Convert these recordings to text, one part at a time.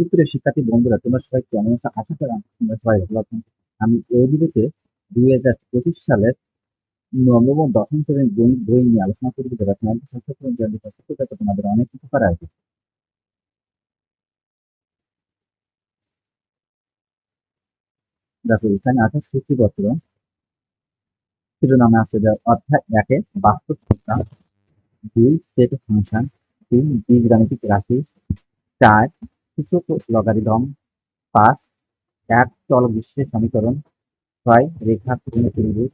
সুপ্রিয় শিক্ষার্থী বন্ধুরা, তোমরা সবাই কেমন আছো? আশা করি তোমরা সবাই ভালো আছো। আমি এই ভিডিওতে দুই হাজার পঁচিশ সালের নবম দশম শ্রেণির গণিত বই নিয়ে আলোচনা করব। যারা চ্যানেলটি সাবস্ক্রাইব চ্যানেলটি সাবস্ক্রাইব তোমাদের অনেক উপকার আছে দেখো, এখানে আছে সূচিপত্র শিরোনামে আছে যে অধ্যায় একে বাস্তব সংখ্যা, দুই সেট ফাংশন, তিন বীজগাণিতিক রাশি, চার সূচক লগারিদম পাঁচ, এক চল বিশ্বের সমীকরণ, ছয় রেখা ত্রিভুজ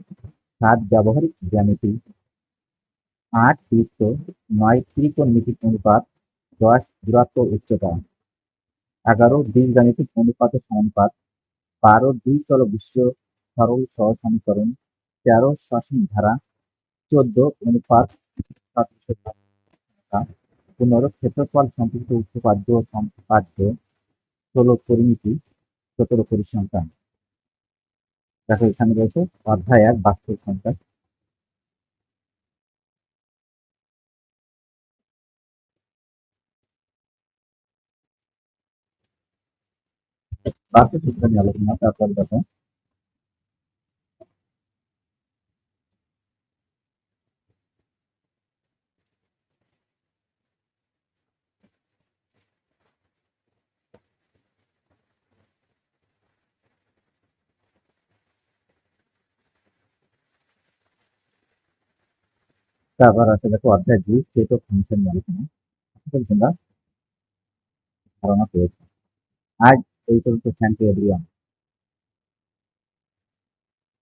সাত ব্যবহারিক জ্যামিতি, আট বৃত্ত, নয় ত্রিকোণমিতিক অনুপাত, দশ দূরত্ব উচ্চতা, এগারো বীজগাণিতিক অনুপাত ও সমানুপাত, বারো দুই চল বিশ্ব সরল সহ সমীকরণ, তেরো শ্বাসন ধারা, চোদ্দ অনুপাত পনেরো ক্ষেত্রফল সম্পর্কিত উপপাদ্য সম্পাদ্য ষোলো পরিমিতি সতেরো পরিসংখ্যান। দেখো এখানে রয়েছে অধ্যায় এক, বাস্তব সংখ্যা। বাস্তব সংখ্যা নিয়ে আলোচনা, তারপর দেখো তারপর আছে দেখো অর্ধেক জি সেট তো ফাংশন মানে আশা তোমরা ধারণা পেয়েছ। আজ এই পর্যন্ত থ্যাংক ইউ এভরিওয়ান